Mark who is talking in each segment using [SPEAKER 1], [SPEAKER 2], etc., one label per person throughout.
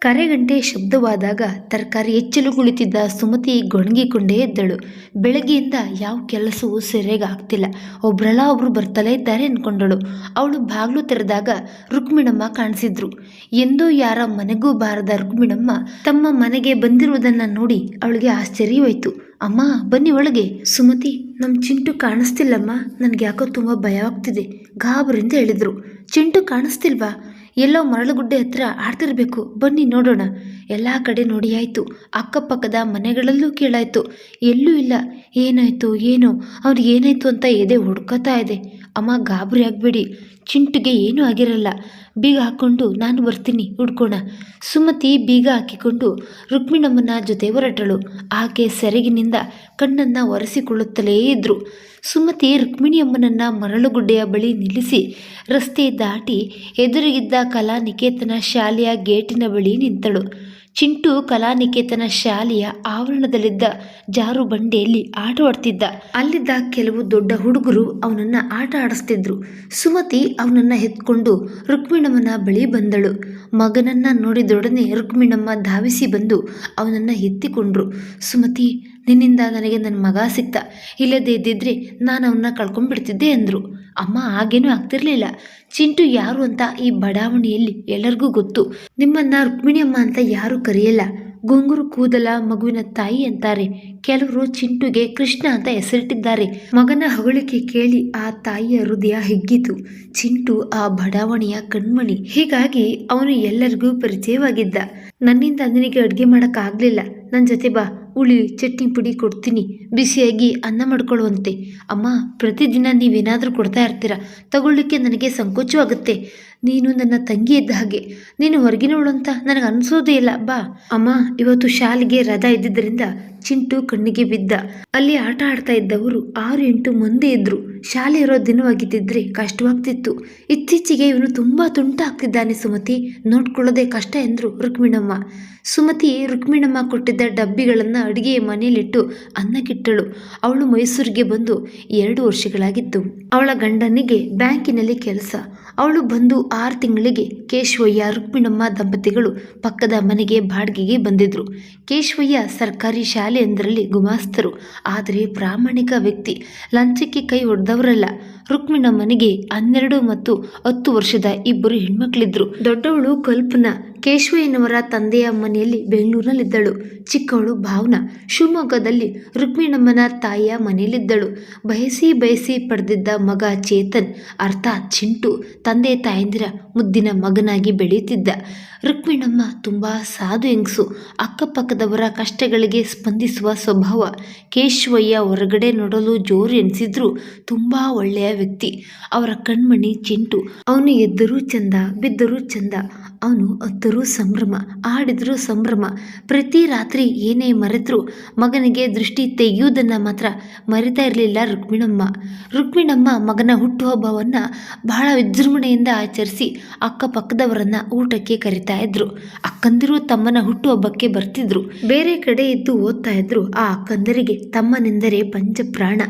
[SPEAKER 1] ಕರೆಗಂಟೆ ಶಬ್ದವಾದಾಗ ತರಕಾರಿ ಹೆಚ್ಚಲು ಕುಳಿತಿದ್ದ ಸುಮತಿ ಗೊಣಗಿಕೊಂಡೇ ಇದ್ದಳು ಬೆಳಗ್ಗೆಯಿಂದ ಯಾವ ಕೆಲಸವೂ ಸೆರೆಗೆ ಆಗ್ತಿಲ್ಲ ಒಬ್ರಲ್ಲ ಒಬ್ರು ಬರ್ತಲೇ ಇದ್ದಾರೆ ಅನ್ಕೊಂಡಳು. ಅವಳು ಬಾಗ್ಲು ತೆರೆದಾಗ ರುಕ್ಮಿಣಮ್ಮ ಕಾಣಿಸಿದ್ರು. ಎಂದೋ ಯಾರ ಮನೆಗೂ ಬಾರದ ರುಕ್ಮಿಣಮ್ಮ ತಮ್ಮ ಮನೆಗೆ ಬಂದಿರುವುದನ್ನು ನೋಡಿ ಅವಳಿಗೆ ಆಶ್ಚರ್ಯವಾಯಿತು. ಅಮ್ಮ, ಬನ್ನಿ ಒಳಗೆ. ಸುಮತಿ ನಮ್ಮ ಚಿಂಟು ಕಾಣಿಸ್ತಿಲ್ಲಮ್ಮ. ನನಗೆ ಯಾಕೋ ತುಂಬ ಭಯವಾಗ್ತಿದೆ. ಗಾಬರಿಂದ ಹೇಳಿದರು ಚಿಂಟು ಕಾಣಿಸ್ತಿಲ್ವಾ? ಎಲ್ಲೋ ಮರಳುಗುಡ್ಡೆ ಹತ್ರ ಆಡ್ತಿರ್ಬೇಕು. ಬನ್ನಿ ನೋಡೋಣ. ಎಲ್ಲ ಕಡೆ ನೋಡಿ ಆಯಿತು. ಅಕ್ಕಪಕ್ಕದ ಮನೆಗಳಲ್ಲೂ ಕೇಳಾಯ್ತು. ಎಲ್ಲೂ ಇಲ್ಲ. ಏನಾಯ್ತು, ಏನು. ಅವ್ರಿಗೆ ಏನಾಯ್ತು ಅಂತ ಎದೆ ಹುಡ್ಕೋತಾ ಇದೆ. ಅಮ್ಮ ಗಾಬರಿ ಆಗಬೇಡಿ. ಚಿಂಟುಗೆ ಏನೂ ಆಗಿರಲ್ಲ. ಬೀಗ ಹಾಕ್ಕೊಂಡು ನಾನು ಬರ್ತೀನಿ, ಹುಡ್ಕೋಣ. ಸುಮತಿ ಬೀಗ ಹಾಕಿಕೊಂಡು ರುಕ್ಮಿಣಮ್ಮನ ಜೊತೆ ಹೊರಟಳು. ಆಕೆ ಸೆರಗಿನಿಂದ ಕಣ್ಣನ್ನು ಒರೆಸಿಕೊಳ್ಳುತ್ತಲೇ ಇದ್ದರು ಸುಮತಿ ರುಕ್ಮಿಣಿಯಮ್ಮನನ್ನು ಮರಳುಗುಡ್ಡೆಯ ಬಳಿ ನಿಲ್ಲಿಸಿ ರಸ್ತೆ ದಾಟಿ ಎದುರಿಗಿದ್ದ ಕಲಾನಿಕೇತನ ಶಾಲೆಯ ಗೇಟಿನ ಬಳಿ ನಿಂತಳು. ಚಿಂಟು ಕಲಾನಿಕೇತನ ಶಾಲೆಯ ಆವರಣದಲ್ಲಿದ್ದ ಜಾರು ಬಂಡೆಯಲ್ಲಿ ಆಟವಾಡ್ತಿದ್ದ. ಅಲ್ಲಿದ್ದ ಕೆಲವು ದೊಡ್ಡ ಹುಡುಗರು ಅವನನ್ನ ಆಟ ಆಡಿಸ್ತಿದ್ರು. ಸುಮತಿ ಅವನನ್ನ ಎತ್ಕೊಂಡು ರುಕ್ಮಿಣಮ್ಮನ ಬಳಿ ಬಂದಳು. ಮಗನನ್ನ ನೋಡಿದೊಡನೆ ರುಕ್ಮಿಣಮ್ಮ ಧಾವಿಸಿ ಬಂದು ಅವನನ್ನ ಎತ್ತಿಕೊಂಡ್ರು. ಸುಮತಿ, ನಿನ್ನಿಂದ ನನಗೆ ನನ್ನ ಮಗ ಸಿಕ್ತ. ಇಲ್ಲದೇ ಇದ್ದಿದ್ರೆ ನಾನು ಅವನ್ನ ಕಳ್ಕೊಂಡ್ಬಿಡ್ತಿದ್ದೆ ಅಂದರು. ಅಮ್ಮ ಹಾಗೇನೂ ಆಗ್ತಿರ್ಲಿಲ್ಲ. ಚಿಂಟು ಯಾರು ಅಂತ ಈ ಬಡಾವಣೆಯಲ್ಲಿ ಎಲ್ಲರಿಗೂ ಗೊತ್ತು. ನಿಮ್ಮನ್ನ ರುಕ್ಮಿಣಿ ಅಮ್ಮ ಅಂತ ಯಾರು ಕರೆಯಲ್ಲ. ಗುಂಗುರು ಕೂದಲ, ಮಗುವಿನ ತಾಯಿ ಅಂತಾರೆ. ಕೆಲವರು ಚಿಂಟುಗೆ ಕೃಷ್ಣ ಅಂತ ಹೆಸರಿಟ್ಟಿದ್ದಾರೆ. ಮಗನ ಹೊಗಳಿಕೆ ಕೇಳಿ ಆ ತಾಯಿಯ ಹೃದಯ ಹಿಗ್ಗಿತು. ಚಿಂಟು ಆ ಬಡಾವಣೆಯ ಕಣ್ಮಣಿ. ಹೀಗಾಗಿ ಅವನು ಎಲ್ಲರಿಗೂ ಪರಿಚಯವಾಗಿದ್ದ. ನನ್ನಿಂದ ನಿನಗೆ ಅಡುಗೆ ಮಾಡೋಕ್ಕಾಗಲಿಲ್ಲ. ನನ್ನ ಜೊತೆ ಬಾ. ಹುಳಿ, ಚಟ್ನಿ ಪುಡಿ ಕೊಡ್ತೀನಿ. ಬಿಸಿಯಾಗಿ ಅನ್ನ ಮಾಡ್ಕೊಳ್ಳುವಂತೆ ಅಮ್ಮ, ಪ್ರತಿದಿನ ನೀವೇನಾದರೂ ಕೊಡ್ತಾ ಇರ್ತೀರ? ತಗೊಳ್ಳಿಕ್ಕೆ ನನಗೆ ಸಂಕೋಚವಾಗುತ್ತೆ. ನೀನು ನನ್ನ ತಂಗಿ ಇದ್ದ ಹಾಗೆ. ನೀನು ಹೊರಗಿನವಳು ಅಂತ ನನಗೆ ಅನಿಸೋದೇ ಇಲ್ಲ. ಬಾ. ಅಮ್ಮ, ಇವತ್ತು ಶಾಲೆಗೆ ರಜಾ ಇದ್ದಿದ್ದರಿಂದ ಚಿಂಟು ಕಣ್ಣಿಗೆ ಬಿದ್ದ. ಅಲ್ಲಿ ಆಟ ಆಡ್ತಾ ಇದ್ದವರು ಆರು ಎಂಟು ಮಂದಿ ಇದ್ರು. ಶಾಲೆ ಇರೋ ದಿನವಾಗಿದ್ದಿದ್ರೆ ಕಷ್ಟವಾಗ್ತಿತ್ತು. ಇತ್ತೀಚೆಗೆ ಇವನು ತುಂಬಾ ತುಂಟಾಗ್ತಿದ್ದಾನೆ ಸುಮತಿ. ನೋಡ್ಕೊಳ್ಳೋದೇ ಕಷ್ಟ ಎಂದ್ರು ರುಕ್ಮಿಣಮ್ಮ. ಸುಮತಿ ರುಕ್ಮಿಣಮ್ಮ ಕೊಟ್ಟಿದ್ದ ಡಬ್ಬಿಗಳನ್ನು ಅಡುಗೆ ಮನೆಯಲ್ಲಿಟ್ಟು ಅನ್ನಕ್ಕಿಟ್ಟಳು ಅವಳು ಮೈಸೂರಿಗೆ ಬಂದು ಎರಡು ವರ್ಷಗಳಾಗಿತ್ತು. ಅವಳ ಗಂಡನಿಗೆ ಬ್ಯಾಂಕಿನಲ್ಲಿ ಕೆಲಸ. ಅವಳು ಬಂದು ಆರು ತಿಂಗಳಿಗೆ ಕೇಶವಯ್ಯ, ರುಕ್ಮಿಣಮ್ಮ ದಂಪತಿಗಳು ಪಕ್ಕದ ಮನೆಗೆ ಬಾಡಿಗೆಗೆ ಬಂದಿದ್ರು. ಕೇಶವಯ್ಯ ಸರ್ಕಾರಿ ಶಾಲೆಯೊಂದರಲ್ಲಿ ಗುಮಾಸ್ತರು. ಆದರೆ ಪ್ರಾಮಾಣಿಕ ವ್ಯಕ್ತಿ ಲಂಚಕ್ಕೆ ಕೈ ಹೊಡೆದವರಲ್ಲ ರುಕ್ಮಿಣಮ್ಮನಿಗೆ ಹನ್ನೆರಡು ಮತ್ತು ಹತ್ತು ವರ್ಷದ ಇಬ್ಬರು ಹೆಣ್ಮಕ್ಳಿದ್ರು. ದೊಡ್ಡವಳು ಕಲ್ಪನಾ, ಕೇಶವಯ್ಯನವರ ತಂದೆಯ ಮನೆಯಲ್ಲಿ ಬೆಂಗಳೂರಿನಲ್ಲಿದ್ದಳು. ಚಿಕ್ಕವಳು ಭಾವನಾ, ಶಿವಮೊಗ್ಗದಲ್ಲಿ ರುಕ್ಮಿಣಮ್ಮನ ತಾಯಿಯ ಮನೆಯಲ್ಲಿದ್ದಳು. ಬಯಸಿ ಬಯಸಿ ಪಡೆದಿದ್ದ ಮಗ ಚೇತನ್ ಅರ್ಥಾತ್ ಚಿಂಟು, ತಂದೆ ತಾಯಂದಿರ ಮುದ್ದಿನ ಮಗನಾಗಿ ಬೆಳೆಯುತ್ತಿದ್ದ. ರುಕ್ಮಿಣಮ್ಮ ತುಂಬ ಸಾಧು ಹೆಂಗಸು, ಅಕ್ಕಪಕ್ಕದವರ ಕಷ್ಟಗಳಿಗೆ ಸ್ಪಂದಿಸುವ ಸ್ವಭಾವ ಕೇಶವಯ್ಯ ಹೊರಗಡೆ ನೋಡಲು ಜೋರು ಎನಿಸಿದ್ರು. ತುಂಬ ಒಳ್ಳೆಯ ವ್ಯಕ್ತಿ. ಅವರ ಕಣ್ಮಣಿ ಚಿಂಟು. ಅವನು ಎದ್ದರೂ ಚಂದ, ಬಿದ್ದರೂ ಚಂದ. ಅವನು ಅತ್ತರೂ ಸಂಭ್ರಮ ಆಡಿದರೂ ಸಂಭ್ರಮ. ಪ್ರತಿ ರಾತ್ರಿ ಏನೇ ಮರೆತರೂ ಮಗನಿಗೆ ದೃಷ್ಟಿ ತೆಗೆಯುವುದನ್ನು ಮಾತ್ರ ಮರಿತಾ ಇರಲಿಲ್ಲ ರುಕ್ಮಿಣಮ್ಮ. ರುಕ್ಮಿಣಮ್ಮ ಮಗನ ಹುಟ್ಟುಹಬ್ಬವನ್ನು ಬಹಳ ವಿಜೃಂಭಣೆಯಿಂದ ಆಚರಿಸಿ ಅಕ್ಕಪಕ್ಕದವರನ್ನ ಊಟಕ್ಕೆ ಕರಿತಾ ಇದ್ರು. ಅಕ್ಕಂದಿರು ತಮ್ಮನ ಹುಟ್ಟುಹಬ್ಬಕ್ಕೆ ಬರ್ತಿದ್ರು. ಬೇರೆ ಕಡೆ ಇದ್ದು ಓದ್ತಾ ಇದ್ರು. ಆ ಅಕ್ಕಂದರಿಗೆ ತಮ್ಮನೆಂದರೆ ಪಂಚಪ್ರಾಣ.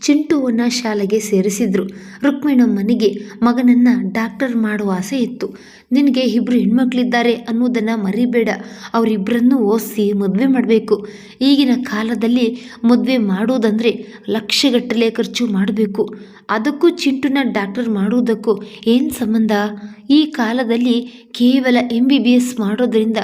[SPEAKER 1] ಚಿಂಟುವನ್ನ ಶಾಲೆಗೆ ಸೇರಿಸಿದ್ರು. ರುಕ್ಮಿಣಮ್ಮನಿಗೆ ಮಗನನ್ನ ಡಾಕ್ಟರ್ ಮಾಡುವ ಆಸೆ ಇತ್ತು. ನಿನಗೆ ಇಬ್ಬರು ಹೆಣ್ಮಕ್ಳಿದ್ದಾರೆ ಅನ್ನೋದನ್ನು ಮರಿಬೇಡ. ಅವರಿಬ್ಬರನ್ನು ಓದಿಸಿ ಮದುವೆ ಮಾಡಬೇಕು. ಈಗಿನ ಕಾಲದಲ್ಲಿ ಮದುವೆ ಮಾಡೋದಂದರೆ ಲಕ್ಷಗಟ್ಟಲೆ ಖರ್ಚು ಮಾಡಬೇಕು. ಅದಕ್ಕೂ ಚಿಂಟುನ ಡಾಕ್ಟರ್ ಮಾಡುವುದಕ್ಕೂ ಏನು ಸಂಬಂಧ? ಈ ಕಾಲದಲ್ಲಿ ಕೇವಲ ಎಂ ಬಿ ಬಿ ಎಸ್ ಮಾಡೋದರಿಂದ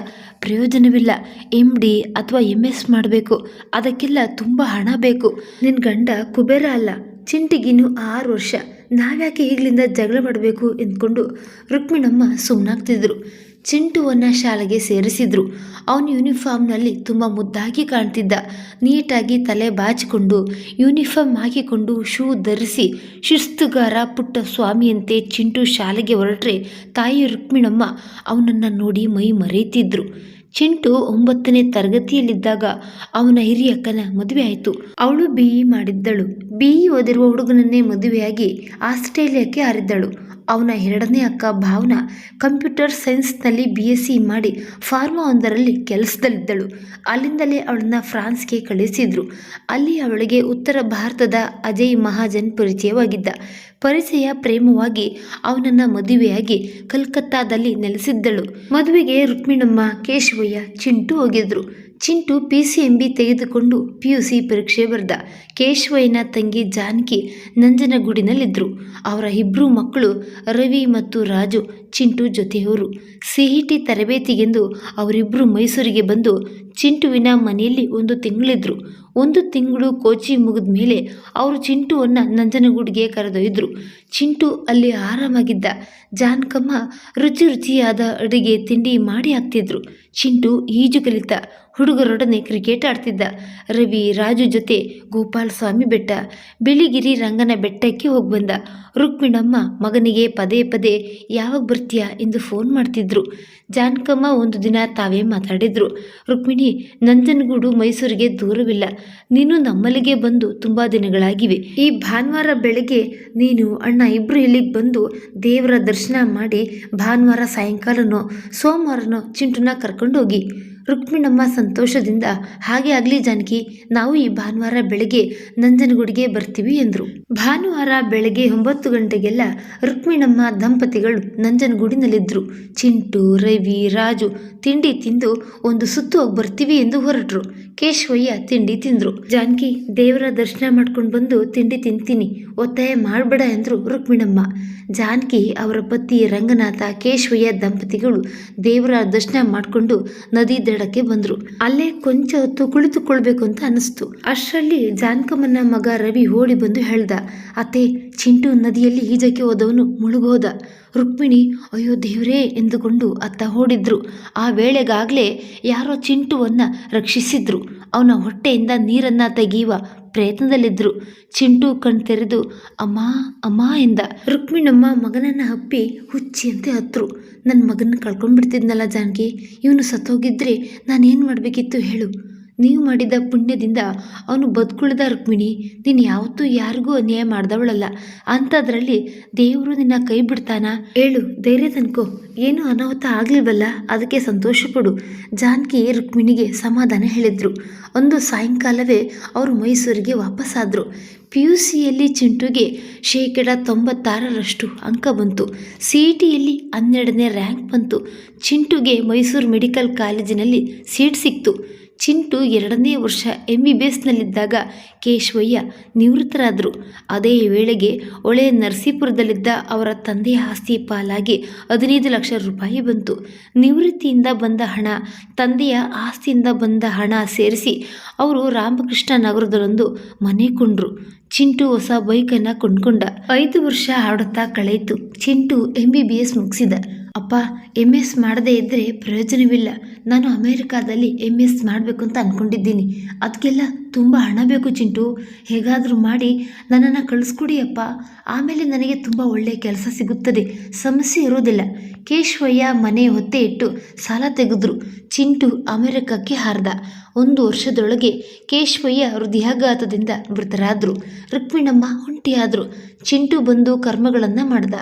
[SPEAKER 1] ಪ್ರಯೋಜನವಿಲ್ಲ. ಎಂ ಡಿ ಅಥವಾ ಎಂ ಎಸ್ ಮಾಡಬೇಕು. ಅದಕ್ಕೆಲ್ಲ ತುಂಬ ಹಣ ಬೇಕು. ನಿನ್ನ ಗಂಡ ಕುಬೇರ ಅಲ್ಲ. ಚಿಂಟಿಗಿನ್ನು ಆರು ವರ್ಷ. ನಾವ್ಯಾಕೆ ಈಗಲಿಂದ ಜಗಳ ಮಾಡಬೇಕು ಎಂದ್ಕೊಂಡು ರುಕ್ಮಿಣಮ್ಮ ಸುಮ್ಮನಾಗ್ತಿದ್ರು ಚಿಂಟುವನ್ನ ಶಾಲೆಗೆ ಸೇರಿಸಿದ್ರು. ಅವನ ಯೂನಿಫಾರ್ಮ್ನಲ್ಲಿ ತುಂಬ ಮುದ್ದಾಗಿ ಕಾಣ್ತಿದ್ದ. ನೀಟಾಗಿ ತಲೆ ಬಾಚಿಕೊಂಡು, ಯೂನಿಫಾರ್ಮ್ ಹಾಕಿಕೊಂಡು ಶೂ ಧರಿಸಿ, ಶಿಸ್ತುಗಾರ ಪುಟ್ಟ ಸ್ವಾಮಿಯಂತೆ ಚಿಂಟು ಶಾಲೆಗೆ ಹೊರಟ್ರೆ ತಾಯಿ ರುಕ್ಮಿಣಮ್ಮ ಅವನನ್ನು ನೋಡಿ ಮೈ ಮರೆಯುತ್ತಿದ್ರು ಚಿಂಟು ಒಂಬತ್ತನೇ ತರಗತಿಯಲ್ಲಿದ್ದಾಗ ಅವನ ಹಿರಿಯಕ್ಕನ ಮದುವೆ ಆಯಿತು. ಅವಳು ಬಿ ಇ ಮಾಡಿದ್ದಳು. ಬಿ ಇ ಓದಿರುವ ಹುಡುಗನನ್ನೇ ಮದುವೆಯಾಗಿ ಆಸ್ಟ್ರೇಲಿಯಾಕ್ಕೆ ಹಾರಿದ್ದಳು. ಅವನ ಎರಡನೇ ಅಕ್ಕ ಭಾವನಾ ಕಂಪ್ಯೂಟರ್ ಸೈನ್ಸ್ನಲ್ಲಿ ಬಿ ಎಸ್ ಸಿ ಮಾಡಿ ಫಾರ್ಮಾ ಒಂದರಲ್ಲಿ ಕೆಲಸದಲ್ಲಿದ್ದಳು. ಅಲ್ಲಿಂದಲೇ ಅವಳನ್ನು ಫ್ರಾನ್ಸ್ಗೆ ಕಳಿಸಿದ್ರು. ಅಲ್ಲಿ ಅವಳಿಗೆ ಉತ್ತರ ಭಾರತದ ಅಜಯ್ ಮಹಾಜನ್ ಪರಿಚಯವಾಗಿದ್ದ. ಪರಿಚಯ ಪ್ರೇಮವಾಗಿ ಅವನನ್ನು ಮದುವೆಯಾಗಿ ಕಲ್ಕತ್ತಾದಲ್ಲಿ ನೆಲೆಸಿದ್ದಳು. ಮದುವೆಗೆ ರುಕ್ಮಿಣಮ್ಮ, ಕೇಶವಯ್ಯ, ಚಿಂಟು ಹೋಗಿದ್ರು. Chintu P C M B ತೆಗೆದುಕೊಂಡು ಪಿ ಯು ಸಿ ಪರೀಕ್ಷೆ ಬರೆದ. ಕೇಶವಯ್ಯನ ತಂಗಿ ಜಾನಕಿ ನಂಜನಗೂಡಿನಲ್ಲಿದ್ದರು ಅವರ ಇಬ್ಬರು ಮಕ್ಕಳು ರವಿ ಮತ್ತು ರಾಜು ಚಿಂಟು ಜೊತೆಯವರು. ಸಿ ಇ ಟಿ ತರಬೇತಿಗೆಂದು ಅವರಿಬ್ಬರು ಮೈಸೂರಿಗೆ ಬಂದು ಚಿಂಟುವಿನ ಮನೆಯಲ್ಲಿ ಒಂದು ತಿಂಗಳಿದ್ರು. ಒಂದು ತಿಂಗಳು ಕೋಚಿ ಮುಗಿದ ಮೇಲೆ ಅವರು ಚಿಂಟುವನ್ನು ನಂಜನಗೂಡಿಗೆ ಕರೆದೊಯ್ದರು. ಚಿಂಟು ಅಲ್ಲಿ ಆರಾಮಾಗಿದ್ದ. ಜಾನಕಮ್ಮ ರುಚಿ ರುಚಿಯಾದ ಅಡುಗೆ ತಿಂಡಿ ಮಾಡಿ ಹಾಕ್ತಿದ್ರು. ಚಿಂಟು ಈಜು ಕಲಿತ ಹುಡುಗರೊಡನೆ ಕ್ರಿಕೆಟ್ ಆಡ್ತಿದ್ದ. ರವಿ, ರಾಜು ಜೊತೆ ಗೋಪಾಲ ಸ್ವಾಮಿ ಬೆಟ್ಟ, ಬಿಳಿಗಿರಿ ರಂಗನ ಬೆಟ್ಟಕ್ಕೆ ಹೋಗಿ ಬಂದ. ರುಕ್ಮಿಣಮ್ಮ ಮಗನಿಗೆ ಪದೇ ಪದೇ ಯಾವಾಗ ಬರ್ತೀಯಾ ಎಂದು ಫೋನ್ ಮಾಡ್ತಿದ್ರು. ಜಾನಕಮ್ಮ ಒಂದು ದಿನ ತಾವೇ ಮಾತಾಡಿದ್ರು. ರುಕ್ಮಿಣಿ, ನಂಜನಗೂಡು ಮೈಸೂರಿಗೆ ದೂರವಿಲ್ಲ. ನೀನು ನಮ್ಮಲ್ಲಿಗೆ ಬಂದು ತುಂಬ ದಿನಗಳಾಗಿವೆ. ಈ ಭಾನುವಾರ ಬೆಳಗ್ಗೆ ನೀನು, ಅಣ್ಣ ಇಬ್ಬರು ಇಲ್ಲಿಗೆ ಬಂದು ದೇವರ ದರ್ಶನ ಮಾಡಿ ಭಾನುವಾರ ಸಾಯಂಕಾಲನೋ, ಸೋಮವಾರನೋ ಚಿಂಟುನ ಕರ್ಕೊಂಡೋಗಿ ರುಕ್ಮಿಣಮ್ಮ ಸಂತೋಷದಿಂದ, ಹಾಗೆ ಆಗಲಿ ಜಾನಕಿ, ನಾವು ಈ ಭಾನುವಾರ ಬೆಳಗ್ಗೆ ನಂಜನಗುಡಿಗೆ ಬರ್ತೀವಿ ಎಂದರು. ಭಾನುವಾರ ಬೆಳಗ್ಗೆ ಒಂಬತ್ತು ಗಂಟೆಗೆಲ್ಲ ರುಕ್ಮಿಣಮ್ಮ ದಂಪತಿಗಳು ನಂಜನಗೂಡಿನಲ್ಲಿದ್ದರು ಚಿಂಟು, ರವಿ, ರಾಜು ತಿಂಡಿ ತಿಂದು ಒಂದು ಸುತ್ತು ಹೋಗಿ ಬರ್ತೀವಿ ಎಂದು ಹೊರಟರು. ಕೇಶವಯ್ಯ ತಿಂಡಿ ತಿಂದರು. ಜಾನಕಿ, ದೇವರ ದರ್ಶನ ಮಾಡ್ಕೊಂಡು ಬಂದು ತಿಂಡಿ ತಿಂತೀನಿ, ಒತ್ತಾಯ ಮಾಡಬೇಡ ಎಂದರು ರುಕ್ಮಿಣಮ್ಮ. ಜಾನಕಿ, ಅವರ ಪತಿ ರಂಗನಾಥ, ಕೇಶವಯ್ಯ ದಂಪತಿಗಳು ದೇವರ ದರ್ಶನ ಮಾಡಿಕೊಂಡು ನದಿ ದಡಕ್ಕೆ ಬಂದರು. ಅಲ್ಲೇ ಕೊಂಚ ಹೊತ್ತು ಕುಳಿತುಕೊಳ್ಬೇಕು ಅಂತ ಅನಿಸ್ತು ಅಷ್ಟರಲ್ಲಿ ಜಾನಕಮ್ಮನ ಮಗ ರವಿ ಓಡಿ ಬಂದು ಹೇಳ್ದ, ಅತ್ತೆ, ಚಿಂಟು ನದಿಯಲ್ಲಿ ಈಜಕ್ಕೆ ಹೋದವನು ಮುಳುಗೋದ. ರುಕ್ಮಿಣಿ, ಅಯ್ಯೋ ದೇವರೇ ಎಂದುಕೊಂಡು ಅತ್ತ ಓಡಿದ್ರು. ಆ ವೇಳೆಗಾಗಲೇ ಯಾರೋ ಚಿಂಟುವನ್ನ ರಕ್ಷಿಸಿದ್ರು. ಅವನ ಹೊಟ್ಟೆಯಿಂದ ನೀರನ್ನ ತೆಗೆಯುವ ಪ್ರಯತ್ನದಲ್ಲಿದ್ದರು ಚಿಂಟು ಕಣ್ ತೆರೆದು, ಅಮ್ಮ ಅಮ್ಮ ಎಂದ. ರುಕ್ಮಿಣಮ್ಮ ಮಗನನ್ನ ಹಪ್ಪಿ ಹುಚ್ಚಿಯಂತೆ ಹತ್ತರು ನನ್ನ ಮಗನ ಕಳ್ಕೊಂಡ್ಬಿಡ್ತಿದ್ನಲ್ಲ ಜಾನಕಿ, ಇವನು ಸತ್ತೋಗಿದ್ರೆ ನಾನೇನು ಮಾಡಬೇಕಿತ್ತು ಹೇಳು. ನೀವು ಮಾಡಿದ ಪುಣ್ಯದಿಂದ ಅವನು ಬದುಕುಳಿದ ರುಕ್ಮಿಣಿ, ನೀನು ಯಾವತ್ತೂ ಯಾರಿಗೂ ಅನ್ಯಾಯ ಮಾಡ್ದವಳಲ್ಲ. ಅಂಥದ್ರಲ್ಲಿ ದೇವರು ನಿನ್ನ ಕೈ ಬಿಡ್ತಾನ? ಹೇಳು ಧೈರ್ಯ ತನ್ಕೋ. ಏನು ಅನಾಹುತ ಆಗಲಿವಲ್ಲ? ಅದಕ್ಕೆ ಸಂತೋಷ ಕೊಡು ಜಾನಕಿ ರುಕ್ಮಿಣಿಗೆ ಸಮಾಧಾನ ಹೇಳಿದ್ರು. ಒಂದು ಸಾಯಂಕಾಲವೇ ಅವರು ಮೈಸೂರಿಗೆ ವಾಪಸ್ಸಾದರು ಪಿ ಯು ಸಿಯಲ್ಲಿ ಚಿಂಟುಗೆ ಶೇಕಡ ತೊಂಬತ್ತಾರರಷ್ಟು ಅಂಕ ಬಂತು. ಸಿ ಇ ಟಿಯಲ್ಲಿ ಹನ್ನೆರಡನೇ ರ್ಯಾಂಕ್ ಬಂತು. ಚಿಂಟುಗೆ ಮೈಸೂರು ಮೆಡಿಕಲ್ ಕಾಲೇಜಿನಲ್ಲಿ ಸೀಟ್ ಸಿಕ್ತು. ಚಿಂಟು ಎರಡನೇ ವರ್ಷ ಎಂ ಬಿ ಬಿ ಎಸ್ನಲ್ಲಿದ್ದಾಗ ಕೇಶವಯ್ಯ ನಿವೃತ್ತರಾದರು. ಅದೇ ವೇಳೆಗೆ ಒಳೆ ನರಸೀಪುರದಲ್ಲಿದ್ದ ಅವರ ತಂದೆಯ ಆಸ್ತಿ ಪಾಲಾಗಿ ಹದಿನೈದು ಲಕ್ಷ ರೂಪಾಯಿ ಬಂತು. ನಿವೃತ್ತಿಯಿಂದ ಬಂದ ಹಣ, ತಂದೆಯ ಆಸ್ತಿಯಿಂದ ಬಂದ ಹಣ ಸೇರಿಸಿ ಅವರು ರಾಮಕೃಷ್ಣ ನಗರದಲ್ಲೊಂದು ಮನೆ ಕೊಂಡ್ರು. ಚಿಂಟು ಹೊಸ ಬೈಕನ್ನು ಕೊಂಡ್ಕೊಂಡ. ಐದು ವರ್ಷ ಆಡುತ್ತಾ ಕಳೆಯಿತು. Chintu M B B S ಮುಗಿಸಿದ. ಅಪ್ಪ ಎಂ ಎಸ್ ಮಾಡದೇ ಇದ್ದರೆ ಪ್ರಯೋಜನವಿಲ್ಲ. ನಾನು ಅಮೇರಿಕಾದಲ್ಲಿ ಎಂ ಎಸ್ ಮಾಡಬೇಕು ಅಂತ ಅಂದ್ಕೊಂಡಿದ್ದೀನಿ ಅದಕ್ಕೆಲ್ಲ ತುಂಬ ಹಣ ಬೇಕು ಚಿಂಟು. ಹೇಗಾದರೂ ಮಾಡಿ ನನ್ನನ್ನು ಕಳಿಸ್ಕೊಡಿಯಪ್ಪ. ಆಮೇಲೆ ನನಗೆ ತುಂಬ ಒಳ್ಳೆಯ ಕೆಲಸ ಸಿಗುತ್ತದೆ. ಸಮಸ್ಯೆ ಇರೋದಿಲ್ಲ ಕೇಶವಯ್ಯ ಮನೆ ಹೊತ್ತೆ ಇಟ್ಟು ಸಾಲ ತೆಗೆದ್ರು. ಚಿಂಟು ಅಮೆರಿಕಕ್ಕೆ ಹಾರ್ದ. ಒಂದು ವರ್ಷದೊಳಗೆ ಕೇಶವಯ್ಯ ಹೃದಯಾಘಾತದಿಂದ ಮೃತರಾದರು. ರುಕ್ಮಿಣಮ್ಮ ಒಂಟಿಯಾದರು. ಚಿಂಟು ಬಂದು ಕರ್ಮಗಳನ್ನು ಮಾಡ್ದ.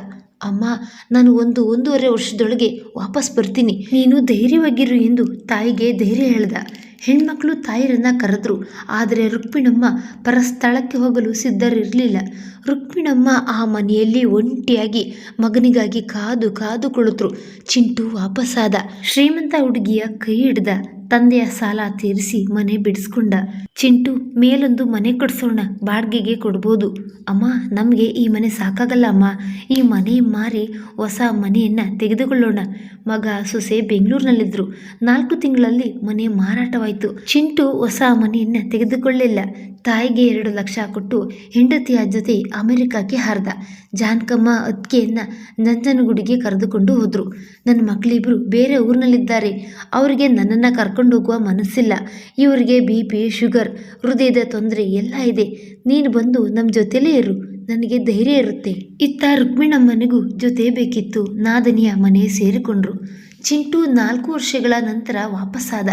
[SPEAKER 1] ಅಮ್ಮ, ನಾನು ಒಂದು ಒಂದೂವರೆ ವರ್ಷದೊಳಗೆ ವಾಪಸ್ ಬರ್ತೀನಿ. ನೀನು ಧೈರ್ಯವಾಗಿರು ಎಂದು ತಾಯಿಗೆ ಧೈರ್ಯ ಹೇಳ್ದ. ಹೆಣ್ಮಕ್ಳು ತಾಯಿರನ್ನ ಕರೆದ್ರು. ಆದರೆ ರುಕ್ಮಿಣಮ್ಮ ಪರಸ್ಥಳಕ್ಕೆ ಹೋಗಲು ಸಿದ್ಧರಿರಲಿಲ್ಲ. ರುಕ್ಮಿಣಮ್ಮ ಆ ಮನೆಯಲ್ಲಿ ಒಂಟಿಯಾಗಿ ಮಗನಿಗಾಗಿ ಕಾದು ಕಾದು ಕುಳಿತರು. ಚಿಂಟು ವಾಪಸ್ಸಾದ ಶ್ರೀಮಂತ ಹುಡುಗಿಯ ಕೈ ಹಿಡ್ದ. ತಂದೆಯ ಸಾಲ ತೀರಿಸಿ ಮನೆ ಬಿಡಿಸ್ಕೊಂಡ. ಚಿಂಟು, ಮೇಲೊಂದು ಮನೆ ಕೊಡಿಸೋಣ, ಬಾಡಿಗೆಗೆ ಕೊಡ್ಬೋದು. ಅಮ್ಮ, ನಮಗೆ ಈ ಮನೆ ಸಾಕಾಗಲ್ಲ ಅಮ್ಮ. ಈ ಮನೆ ಮಾರಿ ಹೊಸ ಮನೆಯನ್ನು ತೆಗೆದುಕೊಳ್ಳೋಣ. ಮಗ ಸೊಸೆ ಬೆಂಗಳೂರಿನಲ್ಲಿದ್ದರು ನಾಲ್ಕು ತಿಂಗಳಲ್ಲಿ ಮನೆ ಮಾರಾಟವಾಯಿತು. ಚಿಂಟು ಹೊಸ ಮನೆಯನ್ನು ತೆಗೆದುಕೊಳ್ಳಿಲ್ಲ. ತಾಯಿಗೆ ಎರಡು ಲಕ್ಷ ಕೊಟ್ಟು ಹೆಂಡತಿಯ ಜೊತೆ ಅಮೆರಿಕಕ್ಕೆ ಹಾರ್ದ. ಜಾನ್ಕಮ್ಮ ಅತ್ತಿಗೆಯನ್ನು ನಂಜನಗುಡಿಗೆ ಕರೆದುಕೊಂಡು ಹೋದರು. ನನ್ನ ಮಕ್ಕಳಿಬ್ಬರು ಬೇರೆ ಊರಿನಲ್ಲಿದ್ದಾರೆ. ಅವರಿಗೆ ನನ್ನನ್ನು ಕರ್ಕೊಂಡು ಹೋಗುವ ಮನಸ್ಸಿಲ್ಲ. ಇವರಿಗೆ ಬಿ ಪಿ ಶುಗರ್ ಹೃದಯದ ತೊಂದರೆ ಎಲ್ಲ ಇದೆ. ನೀನು ಬಂದು ನಮ್ಮ ಜೊತೆಲೇ ಇರು. ನನಗೆ ಧೈರ್ಯ ಇರುತ್ತೆ. ಇತ್ತ ರುಕ್ಮಿಣಮ್ಮನಿಗೂ ಜೊತೆ ಬೇಕಿತ್ತು. ನಾದನಿಯ ಮನೆ ಸೇರಿಕೊಂಡ್ರು. ಚಿಂಟು ನಾಲ್ಕು ವರ್ಷಗಳ ನಂತರ ವಾಪಸ್ಸಾದ.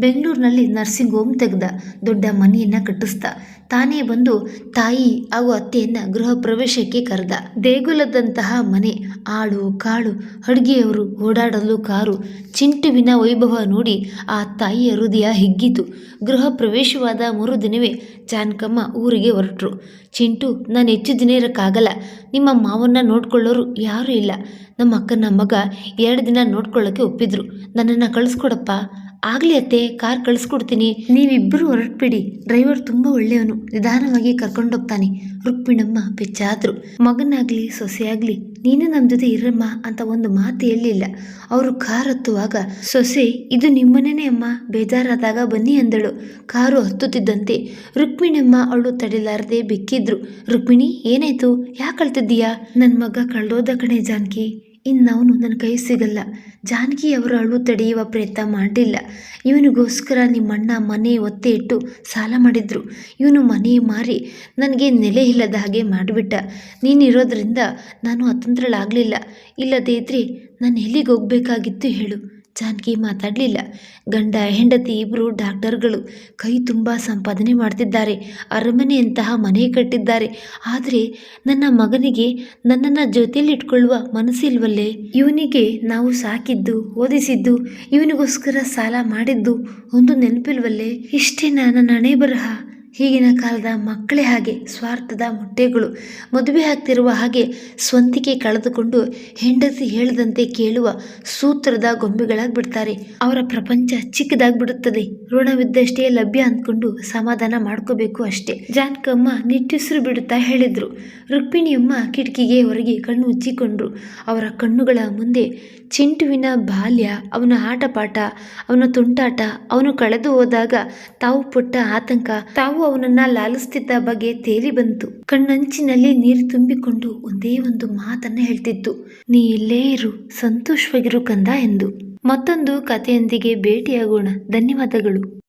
[SPEAKER 1] ಬೆಂಗಳೂರಿನಲ್ಲಿ ನರ್ಸಿಂಗ್ ಹೋಮ್ ತೆಗೆದ. ದೊಡ್ಡ ಮನೆಯನ್ನು ಕಟ್ಟಿಸ್ದ. ತಾನೇ ಬಂದು ತಾಯಿ ಹಾಗೂ ಅತ್ತೆಯನ್ನ ಗೃಹ ಪ್ರವೇಶಕ್ಕೆ ಕರೆದ. ದೇಗುಲದಂತಹ ಮನೆ, ಆಳು, ಕಾಳು, ಅಡುಗೆಯವರು ಓಡಾಡಲು ಕಾರು, ಚಿಂಟುವಿನ ವೈಭವ ನೋಡಿ ಆ ತಾಯಿಯ ಹೃದಯ ಹಿಗ್ಗಿತು. ಗೃಹ ಪ್ರವೇಶವಾದ ಮೂರು ದಿನವೇ ಜಾನಕಮ್ಮ ಊರಿಗೆ ಹೊರಟರು. ಚಿಂಟು, ನಾನು ಹೆಚ್ಚು ದಿನ ಇರೋಕ್ಕಾಗಲ್ಲ ನಿಮ್ಮ ಮಾವನ್ನ ನೋಡ್ಕೊಳ್ಳೋರು ಯಾರೂ ಇಲ್ಲ. ನಮ್ಮ ಅಕ್ಕನ ಮಗ ಎರಡು ದಿನ ನೋಡ್ಕೊಳ್ಳೋಕ್ಕೆ ಒಪ್ಪಿದ್ರು. ನನ್ನನ್ನು ಕಳಿಸ್ಕೊಡಪ್ಪ. ಆಗಲಿ ಅತ್ತೆ, ಕಾರ್ ಕಳಿಸ್ಕೊಡ್ತೀನಿ. ನೀವಿಬ್ಬರು ಹೊರಟ್ಬಿಡಿ. ಡ್ರೈವರ್ ತುಂಬ ಒಳ್ಳೆಯವನು. ನಿಧಾನವಾಗಿ ಕರ್ಕೊಂಡೋಗ್ತಾನೆ. ರುಕ್ಮಿಣಮ್ಮ ಬೆಚ್ಚಾದ್ರು. ಮಗನಾಗ್ಲಿ, ಸೊಸೆಯಾಗ್ಲಿ, ನೀನು ನಮ್ಮ ಜೊತೆ ಇರಮ್ಮ ಅಂತ ಒಂದು ಮಾತು ಹೇಳಿಲ್ಲ. ಅವರು ಕಾರ್ ಹತ್ತುವಾಗ, ಸೊಸೆ, ಇದು ನಿಮ್ಮನೇನೆ ಅಮ್ಮ. ಬೇಜಾರಾದಾಗ ಬನ್ನಿ ಅಂದಳು. ಕಾರು ಹತ್ತುತ್ತಿದ್ದಂತೆ. ರುಕ್ಮಿಣಮ್ಮ ಅವಳು ತಡೆಲಾರದೆ ಬೆಕ್ಕಿದ್ರು. ರುಕ್ಮಿಣಿ, ಏನಾಯ್ತು? ಯಾಕೆ ಕಳ್ತಿದ್ದೀಯಾ ನನ್ನ ಮಗ ಕಳ್ದೋದ ಕಣೆ ಜಾನಕಿ. ಇನ್ನವನು ನನ್ನ ಕೈ ಸಿಗಲ್ಲ. ಜಾನಕಿ ಅವರು ಅಳು ತಡೆಯುವ ಪ್ರಯತ್ನ ಮಾಡಿಲ್ಲ. ಇವನಿಗೋಸ್ಕರ ನಿಮ್ಮಣ್ಣ ಮನೆ ಒತ್ತೆ ಇಟ್ಟು ಸಾಲ ಮಾಡಿದ್ರು. ಇವನು ಮನೆ ಮಾರಿ ನನಗೆ ನೆಲೆ ಇಲ್ಲದ ಹಾಗೆ ಮಾಡಿಬಿಟ್ಟ. ನೀನಿರೋದ್ರಿಂದ ನಾನು ಅತಂತ್ರಳಾಗಲಿಲ್ಲ. ಇಲ್ಲದೇ ಇದ್ದರೆ ನಾನು ಎಲ್ಲಿಗೆ ಹೋಗಬೇಕಾಗಿತ್ತು ಹೇಳು. ಜಾನಕಿ ಮಾತಾಡಲಿಲ್ಲ. ಗಂಡ, ಹೆಂಡತಿ ಇಬ್ಬರು ಡಾಕ್ಟರ್ಗಳು ಕೈ ತುಂಬ ಸಂಪಾದನೆ ಮಾಡ್ತಿದ್ದಾರೆ. ಅರಮನೆಯಂತಹ ಮನೆ ಕಟ್ಟಿದ್ದಾರೆ. ಆದರೆ ನನ್ನ ಮಗನಿಗೆ ನನ್ನನ್ನು ಜೊತೆಯಲ್ಲಿ ಇಟ್ಕೊಳ್ಳುವ ಮನಸ್ಸಿಲ್ವಲ್ಲೇ? ಇವನಿಗೆ ನಾವು ಸಾಕಿದ್ದು, ಓದಿಸಿದ್ದು, ಇವನಿಗೋಸ್ಕರ ಸಾಲ ಮಾಡಿದ್ದು ಒಂದು ನೆನಪಿಲ್ವಲ್ಲೇ? ಇಷ್ಟೇ ನನ್ನ ಹಣೆ ಬರಹ ಈಗಿನ ಕಾಲದ ಮಕ್ಕಳೇ ಹಾಗೆ ಸ್ವಾರ್ಥದ ಮೊಟ್ಟೆಗಳು. ಮದುವೆ ಆಗ್ತಿರುವ ಹಾಗೆ ಸ್ವಂತಿಕೆ ಕಳೆದುಕೊಂಡು ಹೆಂಡತಿ ಹೇಳದಂತೆ ಕೇಳುವ ಸೂತ್ರದ ಗೊಂಬೆಗಳಾಗ್ಬಿಡ್ತಾರೆ. ಅವರ ಪ್ರಪಂಚ ಚಿಕ್ಕದಾಗ್ಬಿಡುತ್ತದೆ. ಋಣವಿದ್ದಷ್ಟೇ ಲಭ್ಯ ಅಂದ್ಕೊಂಡು ಸಮಾಧಾನ ಮಾಡ್ಕೋಬೇಕು ಅಷ್ಟೇ. ಜಾನಕಮ್ಮ ನಿಟ್ಟುಸಿರು ಬಿಡುತ್ತಾ ಹೇಳಿದ್ರು. ರುಕ್ಮಿಣಿಯಮ್ಮ ಕಿಟಕಿಗೆ ಹೊರಗೆ ಕಣ್ಣು ಉಜ್ಜಿಕೊಂಡ್ರು ಅವರ ಕಣ್ಣುಗಳ ಮುಂದೆ ಚಿಂಟುವಿನ ಬಾಲ್ಯ, ಅವನ ಆಟಪಾಠ, ಅವನ ತುಂಟಾಟ, ಅವನು ಕಳೆದು ಹೋದಾಗ ತಾವು ಪುಟ್ಟ ಆತಂಕ, ತಾವು ಅವನನ್ನ ಲಾಲಿಸ್ತಿದ್ದ ಬಗ್ಗೆ ತೇಲಿ ಬಂತು. ಕಣ್ಣಂಚಿನಲ್ಲಿ ನೀರು ತುಂಬಿಕೊಂಡು ಒಂದೇ ಒಂದು ಮಾತನ್ನ ಹೇಳ್ತಿತ್ತು. ನೀ ಇಲ್ಲೇ ಇರು, ಸಂತೋಷವಾಗಿರು ಕಂದ ಎಂದು. ಮತ್ತೊಂದು ಕಥೆಯೊಂದಿಗೆ ಭೇಟಿಯಾಗೋಣ. ಧನ್ಯವಾದಗಳು.